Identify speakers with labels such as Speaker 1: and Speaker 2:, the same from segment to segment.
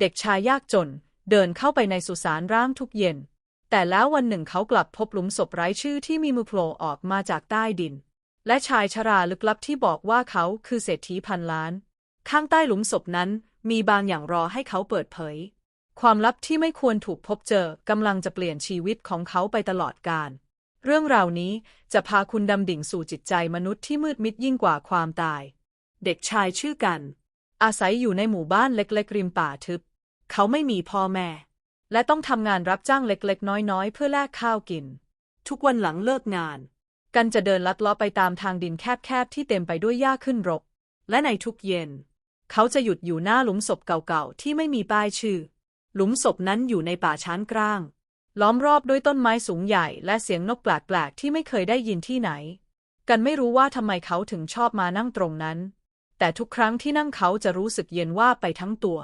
Speaker 1: เด็กชายยากจน เดินเข้าไปในสุสานร้างทุกเย็น แต่แล้ววันหนึ่งเขากลับพบหลุมศพไร้ชื่อที่มีมือโผล่ออกมาจากใต้ดิน และชายชราลึกลับที่บอกว่าเขาคือเศรษฐีพันล้าน ข้างใต้หลุมศพนั้นมีบางอย่างรอให้เขาเปิดเผย ความลับที่ไม่ควรถูกพบเจอกำลังจะเปลี่ยนชีวิตของเขาไปตลอดกาลเรื่องราวนี้จะพาคุณดำดิ่งสู่จิตใจมนุษย์ที่มืดมิดยิ่งกว่าความตาย เด็กชายชื่อกัน อาศัยอยู่ในหมู่บ้านเล็กๆริมป่าทึบ เขาไม่มีพ่อแม่ และต้องทำงานรับจ้างเล็กๆ น้อยๆ เพื่อแลกข้าวกิน ทุกวันหลังเลิกงาน กันจะเดินลัดเลาะไปตามทางดินแคบๆ ที่เต็มไปด้วยหญ้าขึ้นรก และในทุกเย็น เขาจะหยุดอยู่หน้าหลุมศพเก่าๆ ที่ไม่มีป้ายชื่อ หลุมศพนั้นอยู่ในป่าช้านกลาง ล้อมรอบด้วยต้นไม้สูงใหญ่ และเสียงนกแปลกๆ ที่ไม่เคยได้ยินที่ไหน กันไม่รู้ว่าทำไมเขาถึงชอบมานั่งตรงนั้น แต่ทุกครั้งที่นั่งเขาจะรู้สึกเย็นว่าไปทั้งตัว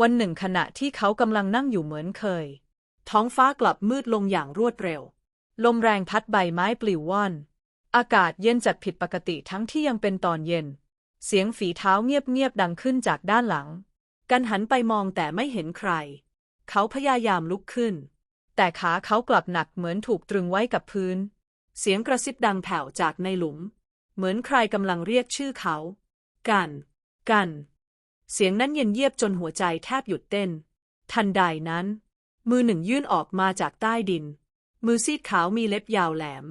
Speaker 1: วันหนึ่งขณะที่เขากำลังนั่งอยู่เหมือนเคย ท้องฟ้ากลับมืดลงอย่างรวดเร็ว ลมแรงพัดใบไม้ปลิวว่อน อากาศเย็นจัดผิดปกติทั้งที่ยังเป็นตอนเย็น เสียงฝีเท้าเงียบๆดังขึ้นจากด้านหลัง กันหันไปมองแต่ไม่เห็นใคร เขาพยายามลุกขึ้น แต่ขาเขากลับหนักเหมือนถูกตรึงไว้กับพื้น เสียงกระซิบดังแผ่วจากในหลุม เหมือนใครกำลังเรียกชื่อเขา กัน กัน เสียงนั้นเย็นเยียบจนหัวใจแทบหยุดเต้น ทันใดนั้น มือหนึ่งยื่นออกมาจากใต้ดิน มือซีดขาวมีเล็บยาวแหลม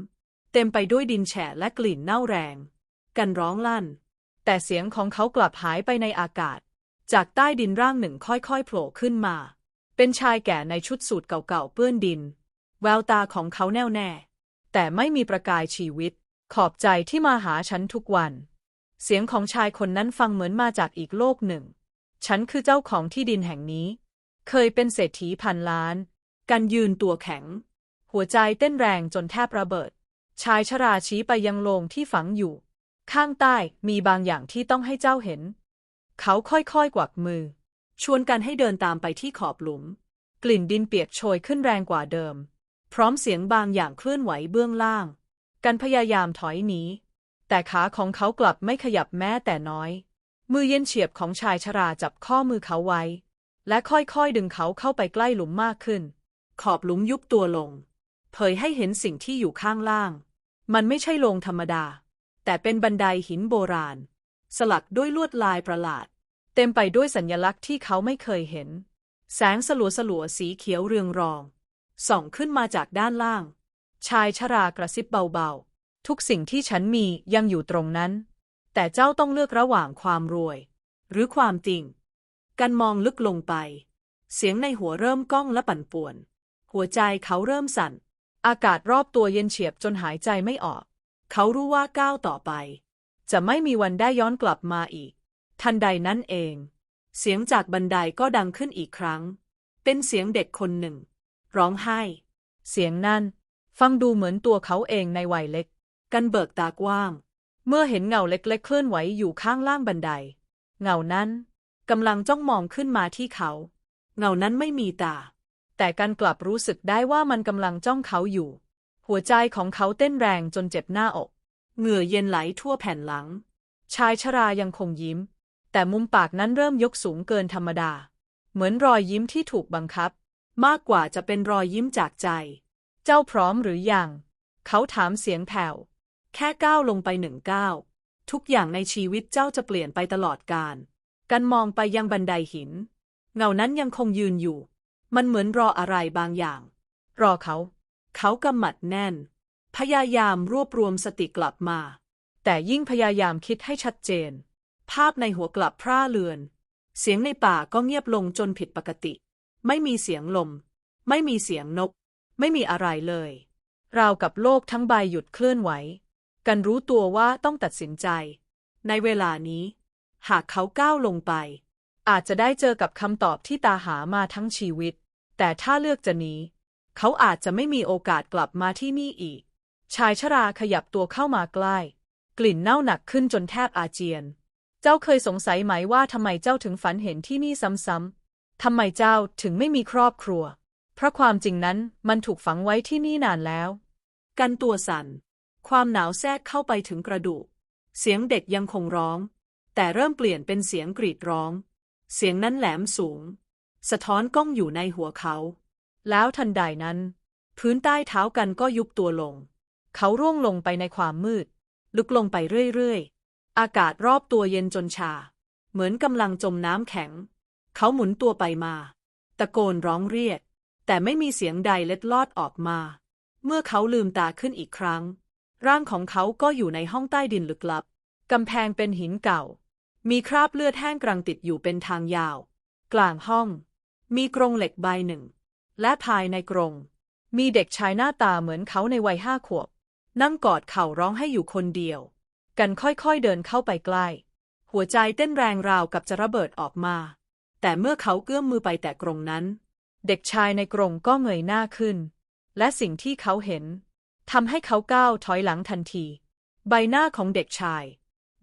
Speaker 1: เต็มไปด้วยดินแฉะและกลิ่นเน่าแรง กันร้องลั่น แต่เสียงของเขากลับหายไปในอากาศ จากใต้ดินร่างหนึ่งค่อยๆโผล่ขึ้นมา เป็นชายแก่ในชุดสูทเก่าๆเปื้อนดิน แววตาของเขาแน่วแน่ แต่ไม่มีประกายชีวิต ขอบใจที่มาหาฉันทุกวัน เสียงของชายคนนั้นฟังเหมือนมาจากอีกโลกหนึ่ง ฉันคือเจ้าของที่ดินแห่งนี้ เคยเป็นเศรษฐีพันล้าน กันยืนตัวแข็ง หัวใจเต้นแรงจนแทบระเบิด ชายชราชี้ไปยังโลงที่ฝังอยู่ ข้างใต้มีบางอย่างที่ต้องให้เจ้าเห็น เขาค่อยๆกวักมือ ชวนกันให้เดินตามไปที่ขอบหลุม กลิ่นดินเปียกโชยขึ้นแรงกว่าเดิม พร้อมเสียงบางอย่างเคลื่อนไหวเบื้องล่าง กันพยายามถอยหนี แต่ขาของเขากลับไม่ขยับแม้แต่น้อย มือเย็นเฉียบของชายชราจับข้อมือเขาไว้ และค่อยๆดึงเขาเข้าไปใกล้หลุมมากขึ้น ขอบหลุมยุบตัวลง เผยให้เห็นสิ่งที่อยู่ข้างล่าง มันไม่ใช่โลงธรรมดา แต่เป็นบันไดหินโบราณ สลักด้วยลวดลายประหลาด เต็มไปด้วยสัญลักษณ์ที่เขาไม่เคยเห็น แสงสลัวสลัวๆสีเขียวเรืองรอง ส่องขึ้นมาจากด้านล่าง ชายชรากระซิบเบาๆ ทุกสิ่งที่ฉันมียังอยู่ตรงนั้น แต่เจ้าต้องเลือกระหว่างความรวย หรือความจริง กันมองลึกลงไป เสียงในหัวเริ่มก้องและปั่นป่วน หัวใจเขาเริ่มสั่น อากาศรอบตัวเย็นเฉียบจนหายใจไม่ออก เขารู้ว่าก้าวต่อไป จะไม่มีวันได้ย้อนกลับมาอีก ทันใดนั้นเอง เสียงจากบันไดก็ดังขึ้นอีกครั้ง เป็นเสียงเด็กคนหนึ่ง ร้องไห้ เสียงนั้น ฟังดูเหมือนตัวเขาเองในวัยเล็ก กันเบิกตากว้าง เมื่อเห็นเงาเล็กๆ เคลื่อนไหวอยู่ข้างล่างบันได เงานั้นกำลังจ้องมองขึ้นมาที่เขา เงานั้นไม่มีตา แต่กันกลับรู้สึกได้ว่ามันกำลังจ้องเขาอยู่ หัวใจของเขาเต้นแรงจนเจ็บหน้าอก เหงื่อเย็นไหลทั่วแผ่นหลัง ชายชรายังคงยิ้ม แต่มุมปากนั้นเริ่มยกสูงเกินธรรมดา เหมือนรอยยิ้มที่ถูกบังคับ มากกว่าจะเป็นรอยยิ้มจากใจ เจ้าพร้อมหรือยัง เขาถามเสียงแผ่ว แค่ก้าวลงไปหนึ่งก้าวทุกอย่างในชีวิตเจ้าจะเปลี่ยนไปตลอดกาลกันมองไปยังบันไดหิน เงานั้นยังคงยืนอยู่ มันเหมือนรออะไรบางอย่าง รอเขา เขากำหมัดแน่น พยายามรวบรวมสติกลับมา แต่ยิ่งพยายามคิดให้ชัดเจน ภาพในหัวกลับพร่าเลือน เสียงในป่าก็เงียบลงจนผิดปกติ ไม่มีเสียงลม ไม่มีเสียงนก ไม่มีอะไรเลย ราวกับโลกทั้งใบหยุดเคลื่อนไหว กันรู้ตัวว่าต้องตัดสินใจ ในเวลานี้ หากเขาก้าวลงไป อาจจะได้เจอกับคำตอบที่ตาหามาทั้งชีวิต แต่ถ้าเลือกจะหนีเขาอาจจะไม่มีโอกาสกลับมาที่นี่อีก ชายชราขยับตัวเข้ามาใกล้ กลิ่นเน่าหนักขึ้นจนแทบอาเจียน เจ้าเคยสงสัยไหมว่าทำไมเจ้าถึงฝันเห็นที่นี่ซ้ำๆทำไมเจ้าถึงไม่มีครอบครัว เพราะความจริงนั้นมันถูกฝังไว้ที่นี่นานแล้ว กันตัวสั่น ความหนาวแทรกเข้าไปถึงกระดูก เสียงเด็กยังคงร้อง แต่เริ่มเปลี่ยนเป็นเสียงกรีดร้อง เสียงนั้นแหลมสูง
Speaker 2: สะท้อนกล้องอยู่ในหัวเขา
Speaker 1: แล้วทันใดนั้น
Speaker 2: พื้นใต้เท้ากันก็ยุบตัวลง
Speaker 1: เขาร่วงลงไปในความมืด
Speaker 2: ลึกลงไปเรื่อยๆ อากาศรอบตัวเย็นจนชา เหมือนกำลังจมน้ำแข็ง เขาหมุนตัวไปมา ตะโกนร้องเรียก แต่ไม่มีเสียงใดเล็ดลอดออกมา เมื่อเขาลืมตาขึ้นอีกครั้ง ร่างของเขาก็อยู่ในห้องใต้ดินลึกลับ
Speaker 1: กำแพงเป็นหินเก่า
Speaker 2: มีคราบเลือดแห้งกรังติดอยู่เป็นทางยาว กลางห้อง มีกรงเหล็กใบหนึ่ง และภายในกรง
Speaker 1: มีเด็กชายหน้าตาเหมือนเขาในวัยห้าขวบ
Speaker 2: นั่งกอดเข่าร้องให้อยู่คนเดียว
Speaker 1: กันค่อยๆเดินเข้าไปใกล้
Speaker 2: หัวใจเต้นแรงราวกับจะระเบิดออกมา แต่เมื่อเขาเอื้อมมือไปแตะกรงนั้น
Speaker 1: เด็กชายในกรงก็เงยหน้าขึ้น และสิ่งที่เขาเห็น ทำให้เขาก้าวถอยหลังทันที ใบหน้าของเด็กชาย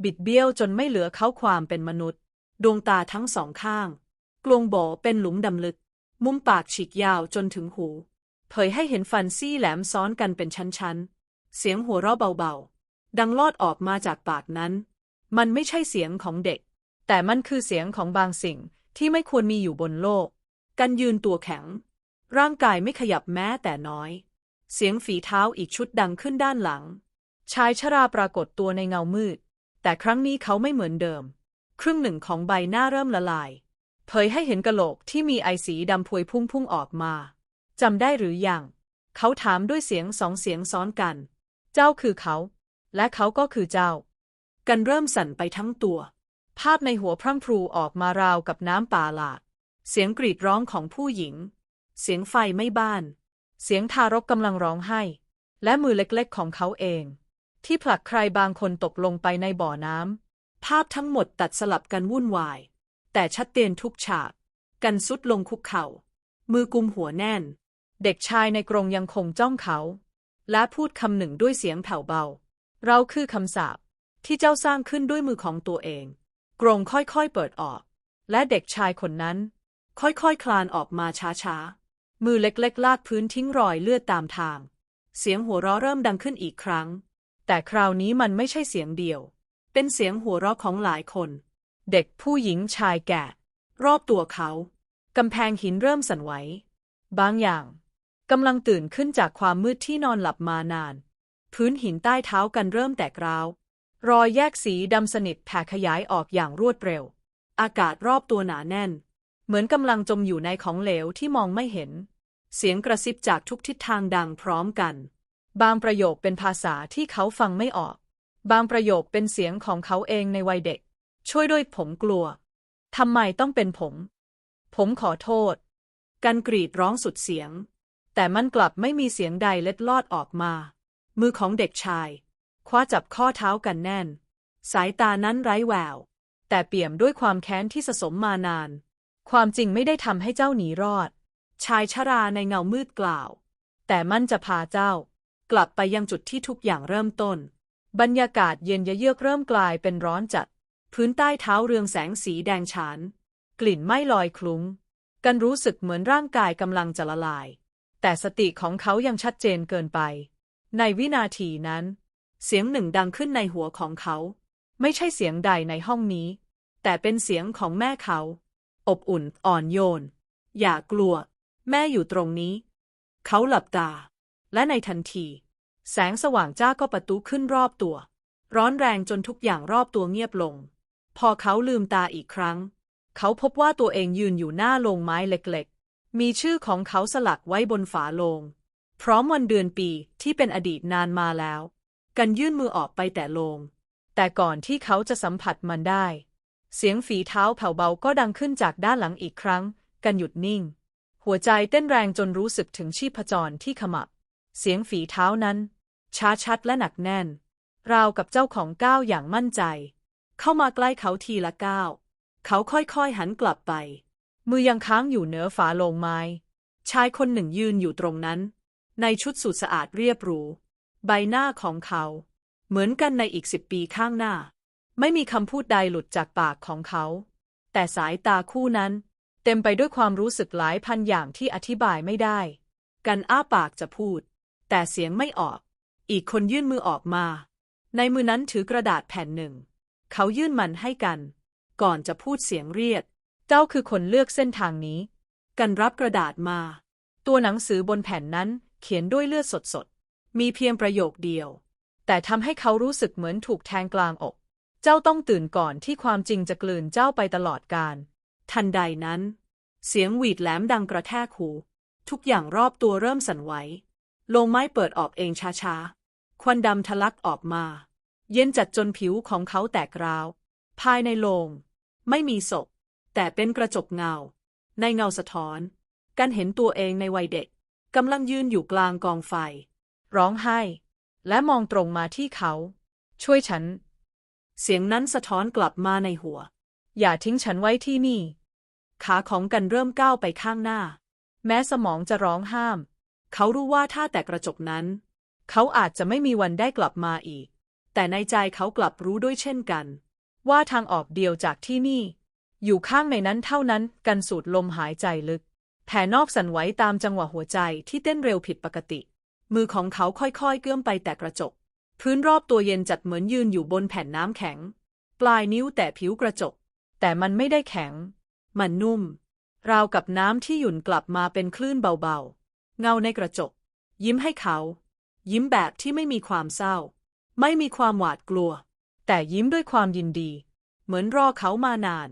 Speaker 1: บิดเบี้ยวจนไม่เหลือเขาความเป็นมนุษย์
Speaker 2: ดวงตาทั้งสองข้าง กลวงโบเป็นหลุมดำลึก มุมปากฉีกยาวจนถึงหู เผยให้เห็นฟันซี่แหลมซ้อนกันเป็นชั้นๆ เสียงหัวเราะเบาๆ ดังลอดออกมาจากปากนั้น มันไม่ใช่เสียงของเด็ก
Speaker 1: แต่มันคือเสียงของบางสิ่งที่ไม่ควรมีอยู่บนโลก
Speaker 2: กันยืนตัวแข็ง ร่างกายไม่ขยับแม้แต่น้อย เสียงฝีเท้าอีกชุดดังขึ้นด้านหลัง
Speaker 1: ชายชราปรากฏตัวในเงามืด แต่ครั้งนี้เขาไม่เหมือนเดิม
Speaker 2: ครึ่งหนึ่งของใบหน้าเริ่มละลาย
Speaker 1: เผยให้เห็นกะโหลกที่มีไอสีดำพวยพุ่งพุ่งออกมาจำได้หรือยัง เขาถามด้วยเสียงสองเสียงซ้อนกัน เจ้าคือเขา และเขาก็คือเจ้า
Speaker 2: กันเริ่มสั่นไปทั้งตัว
Speaker 1: ภาพในหัวพรั่งพรูออกมาราวกับน้ำป่าหลาก
Speaker 2: เสียงกรีดร้องของผู้หญิง เสียงไฟไม่บ้าน
Speaker 1: เสียงทารกกำลังร้องไห้ และมือเล็กๆของเขาเอง ที่ผลักใครบางคนตกลงไปในบ่อน้ำ
Speaker 2: ภาพทั้งหมดตัดสลับกันวุ่นวาย แต่ชัดเจนทุกฉาก กันสุดลงคุกเข่า มือกุมหัวแน่น
Speaker 1: เด็กชายในกรงยังคงจ้องเขา และพูดคำหนึ่งด้วยเสียงแผ่วเบา เราคือคำสาปที่เจ้าสร้างขึ้นด้วยมือของตัวเอง กรงค่อยๆเปิดออก และเด็กชายคนนั้น
Speaker 2: ค่อยๆคคลานออกมาช้าๆ มือเล็กๆ ลากพื้นทิ้งรอยเลือดตามทาง เสียงหัวเราะเริ่มดังขึ้นอีกครั้ง
Speaker 1: แต่คราวนี้มันไม่ใช่เสียงเดียว
Speaker 2: เป็นเสียงหัวเราะของหลายคน
Speaker 1: เด็กผู้หญิงชายแก่
Speaker 2: รอบตัวเขา
Speaker 1: กำแพงหินเริ่มสั่นไหว บางอย่างกำลังตื่นขึ้นจากความมืดที่นอนหลับมานาน พื้นหินใต้เท้ากันเริ่มแตกร้าว รอยแยกสีดำสนิทแผ่ขยายออกอย่างรวดเร็ว
Speaker 2: อากาศรอบตัวหนาแน่น
Speaker 1: เหมือนกำลังจมอยู่ในของเหลวที่มองไม่เห็น
Speaker 2: เสียงกระซิบจากทุกทิศทางดังพร้อมกัน
Speaker 1: บางประโยคเป็นภาษาที่เขาฟังไม่ออก บางประโยคเป็นเสียงของเขาเองในวัยเด็ก ช่วยด้วยผมกลัว ทำไมต้องเป็นผม ผมขอโทษ
Speaker 2: กันกรีดร้องสุดเสียง
Speaker 1: แต่มันกลับไม่มีเสียงใดเล็ดลอดออกมา
Speaker 2: มือของเด็กชาย คว้าจับข้อเท้ากันแน่น สายตานั้นไร้แวว
Speaker 1: แต่เปี่ยมด้วยความแค้นที่สะสมมานาน ความจริงไม่ได้ทำให้เจ้าหนีรอด
Speaker 2: ชายชราในเงามืดกล่าว
Speaker 1: แต่มันจะพาเจ้า
Speaker 2: กลับไปยังจุดที่ทุกอย่างเริ่มต้น
Speaker 1: บรรยากาศเย็นเยือกเริ่มกลายเป็นร้อนจัด
Speaker 2: พื้นใต้เท้าเรืองแสงสีแดงฉาน
Speaker 1: กลิ่นไม้ลอยคลุ้ง กันรู้สึกเหมือนร่างกายกำลังจะละลาย แต่สติของเขายังชัดเจนเกินไป ในวินาทีนั้น
Speaker 2: เสียงหนึ่งดังขึ้นในหัวของเขา
Speaker 1: ไม่ใช่เสียงใดในห้องนี้
Speaker 2: แต่เป็นเสียงของแม่เขา อบอุ่นอ่อนโยน อย่ากลัว แม่อยู่ตรงนี้ เขาหลับตา และในทันที แสงสว่างจ้าก็ประตูขึ้นรอบตัว ร้อนแรงจนทุกอย่างรอบตัวเงียบลง พอเขาลืมตาอีกครั้ง เขาพบว่าตัวเองยืนอยู่หน้าโลงไม้เล็กๆ มีชื่อของเขาสลักไว้บนฝาโลง พร้อมวันเดือนปีที่เป็นอดีตนานมาแล้ว กันยื่นมือออกไปแต่โลง
Speaker 1: แต่ก่อนที่เขาจะสัมผัสมันได้ เสียงฝีเท้าแผ่วเบาก็ดังขึ้นจากด้านหลังอีกครั้ง กันหยุดนิ่ง หัวใจเต้นแรงจนรู้สึกถึงชีพจรที่ขมับ เสียงฝีเท้านั้น ช้าชัดและหนักแน่น ราวกับเจ้าของก้าวอย่างมั่นใจ เข้ามาใกล้เขาทีละก้าว เขาค่อยๆหันกลับไป มือยังค้างอยู่เหนือฝาโลงไม้ ชายคนหนึ่งยืนอยู่ตรงนั้น ในชุดสูทสะอาดเรียบหรู ใบหน้าของเขา เหมือนกันในอีกสิบปีข้างหน้า ไม่มีคำพูดใดหลุดจากปากของเขา แต่สายตาคู่นั้น เต็มไปด้วยความรู้สึกหลายพันอย่างที่อธิบายไม่ได้ กันอ้าปากจะพูด แต่เสียงไม่ออก อีกคนยื่นมือออกมา ในมือนั้นถือกระดาษแผ่นหนึ่ง เขายื่นมันให้กัน ก่อนจะพูดเสียงเรียดเจ้าคือคนเลือกเส้นทางนี้
Speaker 2: กันรับกระดาษมา
Speaker 1: ตัวหนังสือบนแผ่นนั้นเขียนด้วยเลือดสดๆ
Speaker 2: มีเพียงประโยคเดียว
Speaker 1: แต่ทำให้เขารู้สึกเหมือนถูกแทงกลางอก เจ้าต้องตื่นก่อนที่ความจริงจะกลืนเจ้าไปตลอดกาล
Speaker 2: ทันใดนั้น เสียงหวีดแหลมดังกระแทกหู ทุกอย่างรอบตัวเริ่มสั่นไหว โลงไม้เปิดออกเองช้าๆ ควันดำทะลักออกมา เย็นจัดจนผิวของเขาแตกราว ภายในโลง ไม่มีศพ แต่เป็นกระจกเงา ในเงาสะท้อน กันเห็นตัวเองในวัยเด็กกำลังยืนอยู่กลางกองไฟ
Speaker 1: ร้องไห้ และมองตรงมาที่เขา ช่วยฉัน
Speaker 2: เสียงนั้นสะท้อนกลับมาในหัว
Speaker 1: อย่าทิ้งฉันไว้ที่นี่
Speaker 2: ขาของกันเริ่มก้าวไปข้างหน้า
Speaker 1: แม้สมองจะร้องห้าม
Speaker 2: เขารู้ว่าถ้าแต่กระจกนั้น
Speaker 1: เขาอาจจะไม่มีวันได้กลับมาอีก
Speaker 2: แต่ในใจเขากลับรู้ด้วยเช่นกัน
Speaker 1: ว่าทางออกเดียวจากที่นี่ อยู่ข้างในนั้นเท่านั้นกันสูดลมหายใจลึก แผ่นอกสั่นไหวตามจังหวะหัวใจที่เต้นเร็วผิดปกติ มือของเขาค่อยๆเกื้อมไปแต่กระจก พื้นรอบตัวเย็นจัดเหมือนยืนอยู่บนแผ่นน้ำแข็ง ปลายนิ้วแตะผิวกระจก แต่มันไม่ได้แข็ง มันนุ่ม ราวกับน้ำที่หยุ่นกลับมาเป็นคลื่นเบาๆ เงาในกระจก ยิ้มให้เขา ยิ้มแบบที่ไม่มีความเศร้า ไม่มีความหวาดกลัว แต่ยิ้มด้วยความยินดี เหมือนรอเขามานาน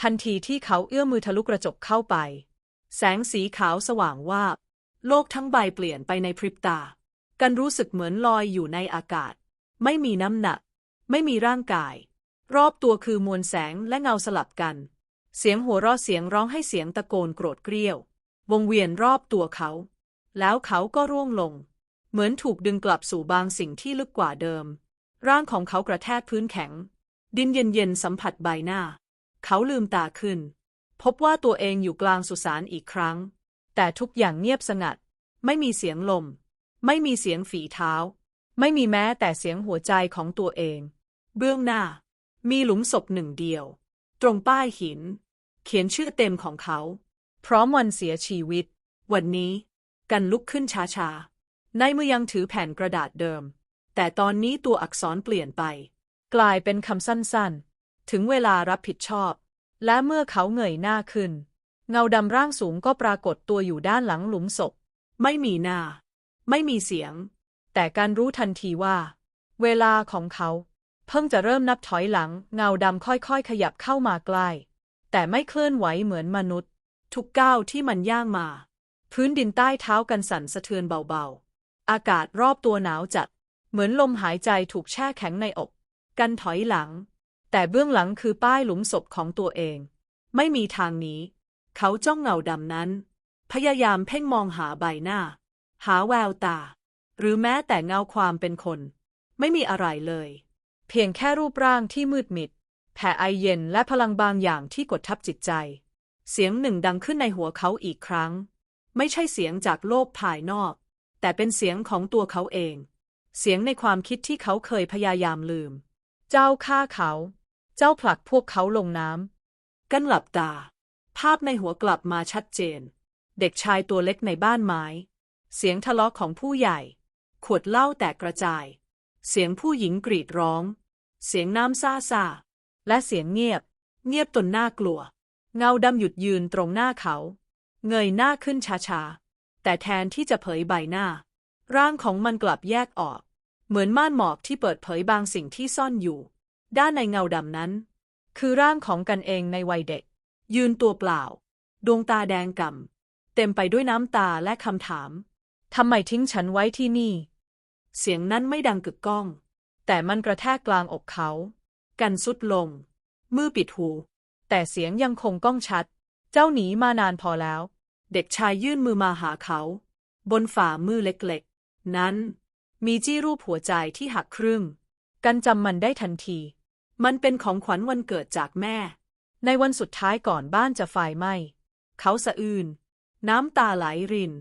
Speaker 1: ทันทีที่เขาเอื้อมมือทะลุกระจกเข้าไป
Speaker 2: แสงสีขาวสว่างวาบโลกทั้งใบเปลี่ยนไปในพริบตา กันรู้สึกเหมือนลอยอยู่ในอากาศ ไม่มีน้ำหนัก ไม่มีร่างกาย รอบตัวคือมวลแสงและเงาสลับกัน เสียงหัวเราะเสียงร้องให้เสียงตะโกนโกรธเกรี้ยว วงเวียนรอบตัวเขา แล้วเขาก็ร่วงลง เหมือนถูกดึงกลับสู่บางสิ่งที่ลึกกว่าเดิม ร่างของเขากระแทกพื้นแข็ง ดินเย็นๆสัมผัสใบหน้า เขาลืมตาขึ้น พบว่าตัวเองอยู่กลางสุสานอีกครั้ง แต่ทุกอย่างเงียบสงัด ไม่มีเสียงลม ไม่มีเสียงฝีเท้า ไม่มีแม้แต่เสียงหัวใจของตัวเอง เบื้องหน้า มีหลุมศพหนึ่งเดียว ตรงป้ายหิน เขียนชื่อเต็มของเขา
Speaker 1: พร้อมวันเสียชีวิต
Speaker 2: วันนี้ กันลุกขึ้นช้าๆ ในมือยังถือแผ่นกระดาษเดิม แต่ตอนนี้ตัวอักษรเปลี่ยนไป
Speaker 1: กลายเป็นคำสั้นๆ ถึงเวลารับผิดชอบ และเมื่อเขาเงยหน้าขึ้น เงาดำร่างสูงก็ปรากฏตัวอยู่ด้านหลังหลุมศพ
Speaker 2: ไม่มีหน้า ไม่มีเสียง
Speaker 1: แต่การรู้ทันทีว่า เวลาของเขา เพิ่งจะเริ่มนับถอยหลัง เงาดำค่อยๆ ขยับเข้ามาใกล้ แต่ไม่เคลื่อนไหวเหมือนมนุษย์
Speaker 2: ทุกก้าวที่มันย่างมา
Speaker 1: พื้นดินใต้เท้ากันสั่นสะเทือนเบาๆ อากาศรอบตัวหนาวจัด เหมือนลมหายใจถูกแช่แข็งในอก กันถอยหลัง แต่เบื้องหลังคือป้ายหลุมศพของตัวเอง ไม่มีทางหนี้ เขาจ้องเงาดำนั้น พยายามเพ่งมองหาใบหน้า หาแววตา หรือแม้แต่เงาความเป็นคน ไม่มีอะไรเลย เพียงแค่รูปร่างที่มืดมิด แผ่ไอเย็นและพลังบางอย่างที่กดทับจิตใจ เสียงหนึ่งดังขึ้นในหัวเขาอีกครั้ง ไม่ใช่เสียงจากโลกภายนอก แต่เป็นเสียงของตัวเขาเอง เสียงในความคิดที่เขาเคยพยายามลืม เจ้าฆ่าเขา เจ้าผลักพวกเขาลงน้ำ
Speaker 2: กันหลับตา ภาพในหัวกลับมาชัดเจน เด็กชายตัวเล็กในบ้านไม้ เสียงทะเลาะของผู้ใหญ่ ขวดเหล้าแตกกระจาย เสียงผู้หญิงกรีดร้อง เสียงน้ำซ่าซา
Speaker 1: และเสียงเงียบ
Speaker 2: เงียบจนน่ากลัว
Speaker 1: เงาดำหยุดยืนตรงหน้าเขา เงยหน้าขึ้นช้าๆ แต่แทนที่จะเผยใบหน้า ร่างของมันกลับแยกออก เหมือนม่านหมอกที่เปิดเผยบางสิ่งที่ซ่อนอยู่ ด้านในเงาดำนั้น คือร่างของกันเองในวัยเด็ก ยืนตัวเปล่า ดวงตาแดงก่ำเต็มไปด้วยน้ำตาและคำถามทำไมทิ้งฉันไว้ที่นี่
Speaker 2: เสียงนั้นไม่ดังกึกก้อง
Speaker 1: แต่มันกระแทกกลางอกเขา
Speaker 2: กันสุดลง มือปิดหู
Speaker 1: แต่เสียงยังคงก้องชัด เจ้าหนีมานานพอแล้ว
Speaker 2: เด็กชายยื่นมือมาหาเขา บนฝ่ามือเล็กๆ นั้น มีจี้รูปหัวใจที่หักครึ่ง
Speaker 1: กันจำมันได้ทันที
Speaker 2: มันเป็นของขวัญวันเกิดจากแม่
Speaker 1: ในวันสุดท้ายก่อนบ้านจะไฟไหม้
Speaker 2: เขาสะอื้นน้ำตาไหลริน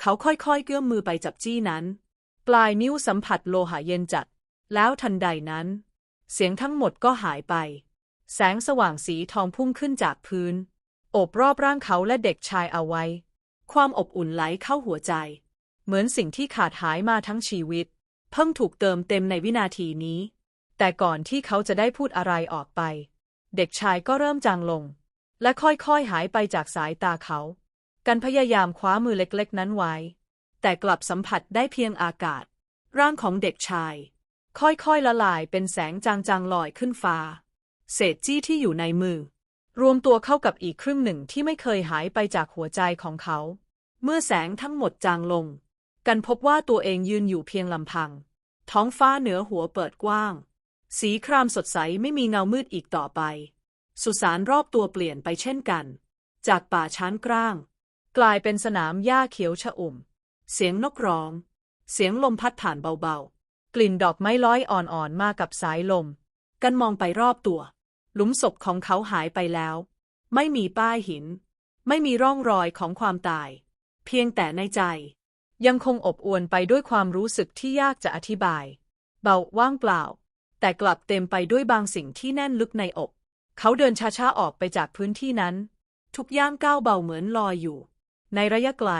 Speaker 2: เขาค่อยๆเกื้อมมือไปจับจี้นั้น
Speaker 1: ปลายนิ้วสัมผัสโลหะเย็นจัด แล้วทันใดนั้น เสียงทั้งหมดก็หายไป แสงสว่างสีทองพุ่งขึ้นจากพื้น โอบรอบร่างเขาและเด็กชายเอาไว้
Speaker 2: ความอบอุ่นไหลเข้าหัวใจ
Speaker 1: เหมือนสิ่งที่ขาดหายมาทั้งชีวิต เพิ่งถูกเติมเต็มในวินาทีนี้ แต่ก่อนที่เขาจะได้พูดอะไรออกไป เด็กชายก็เริ่มจางลง และค่อยๆหายไปจากสายตาเขา กันพยายามคว้ามือเล็กๆ นั้นไว้
Speaker 2: แต่กลับสัมผัสได้เพียงอากาศ ร่างของเด็กชาย ค่อยๆละลายเป็นแสงจางๆลอยขึ้นฟ้า เศษจี้ที่อยู่ในมือ
Speaker 1: รวมตัวเข้ากับอีกครึ่งหนึ่งที่ไม่เคยหายไปจากหัวใจของเขา
Speaker 2: เมื่อแสงทั้งหมดจางลง กันพบว่าตัวเองยืนอยู่เพียงลำพัง ท้องฟ้าเหนือหัวเปิดกว้าง สีครามสดใสไม่มีเงามืดอีกต่อไป สุสานรอบตัวเปลี่ยนไปเช่นกัน จากป่าช้านกร้าง
Speaker 1: กลายเป็นสนามหญ้าเขียวชอุ่ม
Speaker 2: เสียงนกร้อง เสียงลมพัดผ่านเบาๆ
Speaker 1: กลิ่นดอกไม้ลอยอ่อนๆมากับสายลม
Speaker 2: กันมองไปรอบตัว หลุมศพของเขาหายไปแล้ว ไม่มีป้ายหิน ไม่มีร่องรอยของความตาย เพียงแต่ในใจ
Speaker 1: ยังคงอบอวลไปด้วยความรู้สึกที่ยากจะอธิบาย เบาว่างเปล่า แต่กลับเต็มไปด้วยบางสิ่งที่แน่นลึกในอก เขาเดินช้าๆออกไปจากพื้นที่นั้น
Speaker 2: ทุกย่างก้าวเบาเหมือนลอยอยู่
Speaker 1: ในระยะไกล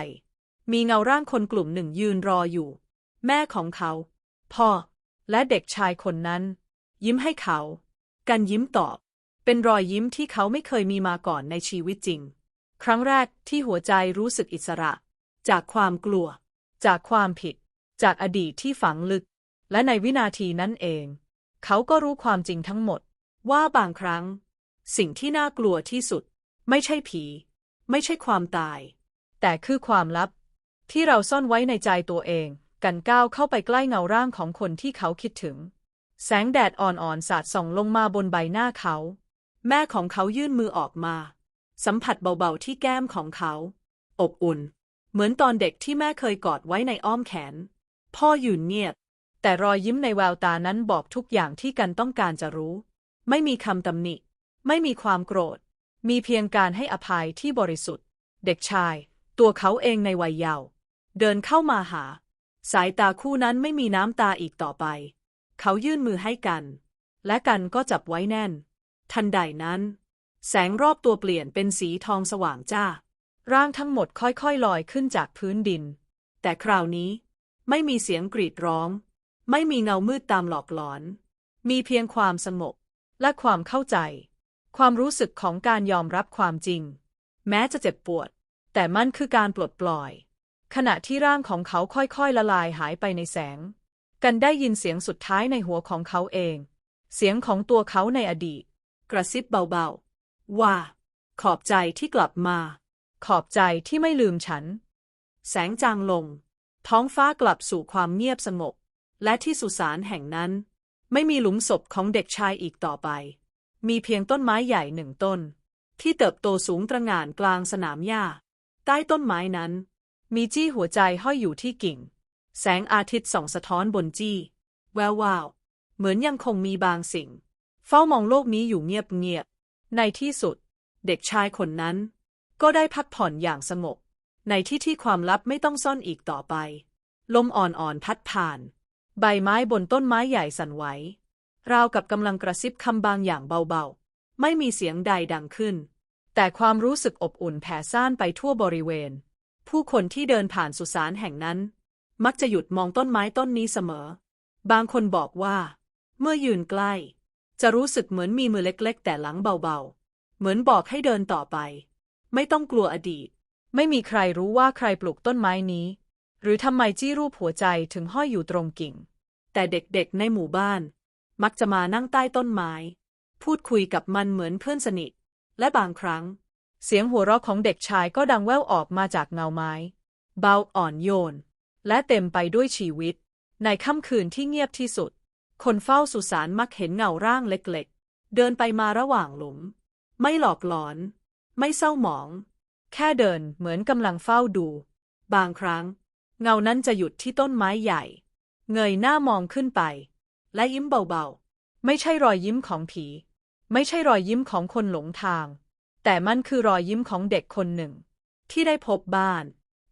Speaker 2: มีเงาร่างคนกลุ่มหนึ่งยืนรออยู่ แม่ของเขา พ่อ
Speaker 1: และเด็กชายคนนั้น
Speaker 2: ยิ้มให้เขา กันยิ้มตอบ เป็นรอยยิ้มที่เขาไม่เคยมีมาก่อนในชีวิตจริง
Speaker 1: ครั้งแรกที่หัวใจรู้สึกอิสระ
Speaker 2: จากความกลัว
Speaker 1: จากความผิด จากอดีตที่ฝังลึก และในวินาทีนั้นเอง เขาก็รู้ความจริงทั้งหมด
Speaker 2: ว่าบางครั้ง สิ่งที่น่ากลัวที่สุด ไม่ใช่ผี ไม่ใช่ความตาย
Speaker 1: แต่คือความลับที่เราซ่อนไว้ในใจตัวเอง กันก้าวเข้าไปใกล้เงาร่างของคนที่เขาคิดถึง แสงแดดอ่อนๆ สาดส่องลงมาบนใบหน้าเขา
Speaker 2: แม่ของเขายื่นมือออกมา สัมผัสเบาๆที่แก้มของเขา อบอุ่น เหมือนตอนเด็กที่แม่เคยกอดไว้ในอ้อมแขน พ่ออยืนเงียบ
Speaker 1: แต่รอยยิ้มในแววตานั้นบอกทุกอย่างที่กันต้องการจะรู้
Speaker 2: ไม่มีคำตำหนิ ไม่มีความโกรธ
Speaker 1: มีเพียงการให้อภัยที่บริสุทธิ์ เด็กชาย ตัวเขาเองในวัยเยาว์
Speaker 2: เดินเข้ามาหา สายตาคู่นั้นไม่มีน้ำตาอีกต่อไป เขายื่นมือให้กัน และกันก็จับไว้แน่น ทันใดนั้น แสงรอบตัวเปลี่ยนเป็นสีทองสว่างจ้า
Speaker 1: ร่างทั้งหมดค่อยๆลอยขึ้นจากพื้นดิน
Speaker 2: แต่คราวนี้ไม่มีเสียงกรีดร้อง ไม่มีเงามืดตามหลอกหลอน มีเพียงความสงบ
Speaker 1: และความเข้าใจ ความรู้สึกของการยอมรับความจริง แม้จะเจ็บปวด แต่มันคือการปลดปล่อย ขณะที่ร่างของเขาค่อยๆละลายหายไปในแสง กันได้ยินเสียงสุดท้ายในหัวของเขาเอง เสียงของตัวเขาในอดีต
Speaker 2: กระซิบเบาๆ ว่า ขอบใจที่กลับมา
Speaker 1: ขอบใจที่ไม่ลืมฉัน
Speaker 2: แสงจางลง ท้องฟ้ากลับสู่ความเงียบสงบ และที่สุสานแห่งนั้น ไม่มีหลุมศพของเด็กชายอีกต่อไป มีเพียงต้นไม้ใหญ่หนึ่งต้น ที่เติบโตสูงตระหง่านกลางสนามหญ้า ใต้ต้นไม้นั้น
Speaker 1: มีจี้หัวใจห้อยอยู่ที่กิ่ง
Speaker 2: แสงอาทิตย์ส่องสะท้อนบนจี้ แวววาว เหมือนยังคงมีบางสิ่ง เฝ้ามองโลกนี้อยู่เงียบๆ
Speaker 1: ในที่สุด
Speaker 2: เด็กชายคนนั้น ก็ได้พักผ่อนอย่างสงบ ในที่ที่ความลับไม่ต้องซ่อนอีกต่อไป ลมอ่อนๆพัดผ่าน
Speaker 1: ใบไม้บนต้นไม้ใหญ่สั่นไหว
Speaker 2: ราวกับกำลังกระซิบคำบางอย่างเบาๆ ไม่มีเสียงใดดังขึ้น
Speaker 1: แต่ความรู้สึกอบอุ่นแผ่ซ่านไปทั่วบริเวณ
Speaker 2: ผู้คนที่เดินผ่านสุสานแห่งนั้น มักจะหยุดมองต้นไม้ต้นนี้เสมอ บางคนบอกว่า เมื่อยืนใกล้ จะรู้สึกเหมือนมีมือเล็กๆ แต่หลังเบาๆ เหมือนบอกให้เดินต่อไป ไม่ต้องกลัวอดีต
Speaker 1: ไม่มีใครรู้ว่าใครปลูกต้นไม้นี้ หรือทำไมจี้รูปหัวใจถึงห้อยอยู่ตรงกิ่ง
Speaker 2: แต่เด็กๆในหมู่บ้าน มักจะมานั่งใต้ต้นไม้ พูดคุยกับมันเหมือนเพื่อนสนิท และบางครั้ง
Speaker 1: เสียงหัวเราะของเด็กชายก็ดังแว่วออกมาจากเงาไม้ เบาอ่อนโยน และเต็มไปด้วยชีวิต ในค่ำคืนที่เงียบที่สุด คนเฝ้าสุสานมักเห็นเงาร่างเล็กๆ เดินไปมาระหว่างหลุม ไม่หลอกหลอน ไม่เศร้าหมอง แค่เดินเหมือนกำลังเฝ้าดู บางครั้ง เงานั้นจะหยุดที่ต้นไม้ใหญ่ เงยหน้ามองขึ้นไป และยิ้มเบาๆ ไม่ใช่รอยยิ้มของผี ไม่ใช่รอยยิ้มของคนหลงทาง แต่มันคือรอยยิ้มของเด็กคนหนึ่ง ที่ได้พบบ้าน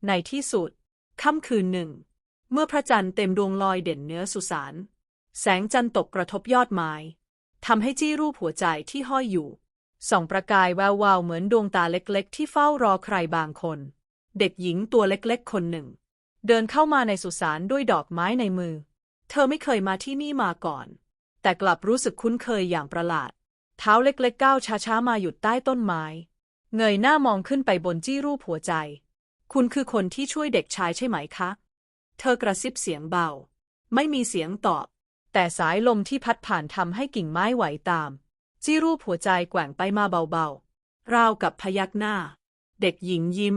Speaker 1: ในที่สุด ค่ำคืนหนึ่ง เมื่อพระจันทร์เต็มดวงลอยเด่นเหนื้อสุสานแสงจันทร์ตกกระทบยอดไม้ทำให้จี้รูปหัวใจที่ห้อยอยู่ส่องประกายแวววาวเหมือนดวงตาเล็กๆ ที่เฝ้ารอใครบางคน เด็กหญิงตัวเล็กๆ คนหนึ่ง เดินเข้ามาในสุสานด้วยดอกไม้ในมือ เธอไม่เคยมาที่นี่มาก่อน แต่กลับรู้สึกคุ้นเคยอย่างประหลาด เท้าเล็กๆก้าวช้าๆมาหยุดใต้ต้นไม้ เงยหน้ามองขึ้นไปบนจี้รูปหัวใจ
Speaker 2: คุณคือคนที่ช่วยเด็กชายใช่ไหมคะ เธอกระซิบเสียงเบา ไม่มีเสียงตอบ
Speaker 1: แต่สายลมที่พัดผ่านทำให้กิ่งไม้ไหวตาม จี้รูปหัวใจแกว่งไปมาเบาๆ
Speaker 2: ราวกับพยักหน้า เด็กหญิงยิ้ม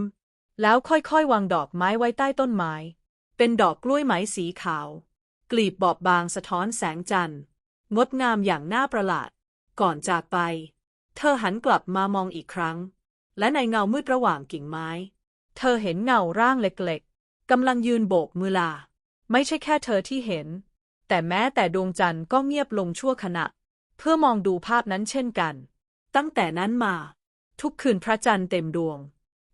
Speaker 1: แล้วค่อยๆ วางดอกไม้ไว้ใต้ต้นไม้
Speaker 2: เป็นดอกกล้วยไม้สีขาว กลีบบอบบางสะท้อนแสงจันทร์ งดงามอย่างน่าประหลาด ก่อนจากไป เธอหันกลับมามองอีกครั้ง และในเงามืดระหว่างกิ่งไม้
Speaker 1: เธอเห็นเงาร่างเล็กๆ
Speaker 2: กำลังยืนโบกมือลา
Speaker 1: ไม่ใช่แค่เธอที่เห็น แต่แม้แต่ดวงจันทร์ก็เงียบลงชั่วขณะ เพื่อมองดูภาพนั้นเช่นกัน
Speaker 2: ตั้งแต่นั้นมา
Speaker 1: ทุกคืนพระจันทร์เต็มดวง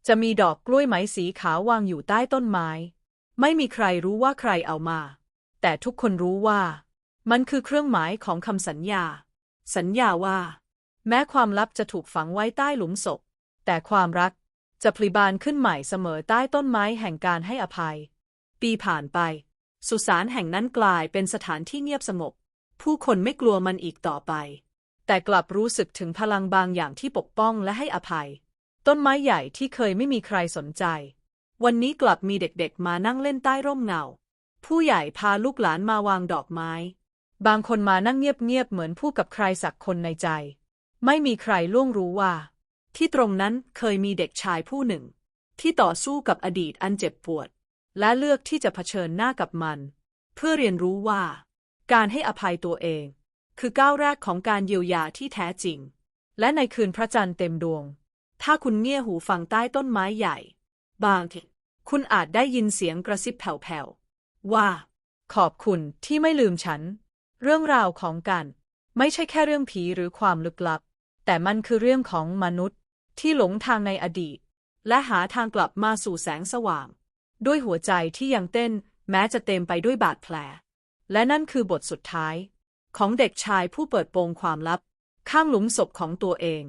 Speaker 1: จะมีดอกกล้วยไม้สีขาววางอยู่ใต้ต้นไม้ ไม่มีใครรู้ว่าใครเอามา แต่ทุกคนรู้ว่า มันคือเครื่องหมายของคำสัญญา
Speaker 2: สัญญาว่า
Speaker 1: แม้ความลับจะถูกฝังไว้ใต้หลุมศพ แต่ความรักจะพลิบานขึ้นใหม่เสมอใต้ต้นไม้แห่งการให้อภัย
Speaker 2: ปีผ่านไป สุสานแห่งนั้นกลายเป็นสถานที่เงียบสงบผู้คนไม่กลัวมันอีกต่อไป
Speaker 1: แต่กลับรู้สึกถึงพลังบางอย่างที่ปกป้องและให้อภัย ต้นไม้ใหญ่ที่เคยไม่มีใครสนใจ วันนี้กลับมีเด็กๆมานั่งเล่นใต้ร่มเงา ผู้ใหญ่พาลูกหลานมาวางดอกไม้ บางคนมานั่งเงียบๆเหมือนพูดกับใครสักคนในใจ ไม่มีใครล่วงรู้ว่า
Speaker 2: ที่ตรงนั้นเคยมีเด็กชายผู้หนึ่ง ที่ต่อสู้กับอดีตอันเจ็บปวด
Speaker 1: และเลือกที่จะเผชิญหน้ากับมัน
Speaker 2: เพื่อเรียนรู้ว่า
Speaker 1: การให้อภัยตัวเอง
Speaker 2: คือก้าวแรกของการเยียวยาที่แท้จริง
Speaker 1: และในคืนพระจันทร์เต็มดวง
Speaker 2: ถ้าคุณเงี่ยหูฟังใต้ต้นไม้ใหญ่ บางทีคุณอาจได้ยินเสียงกระซิบแผ่วๆว่า
Speaker 1: ขอบคุณที่ไม่ลืมฉัน เรื่องราวของกัน ไม่ใช่แค่เรื่องผีหรือความลึกลับ แต่มันคือเรื่องของมนุษย์ที่หลงทางในอดีต
Speaker 2: และหาทางกลับมาสู่แสงสว่าง
Speaker 1: ด้วยหัวใจที่ยังเต้นแม้จะเต็มไปด้วยบาดแผล และนั่นคือบทสุดท้าย ของเด็กชายผู้เปิดโปงความลับ ข้างหลุมศพของตัวเอง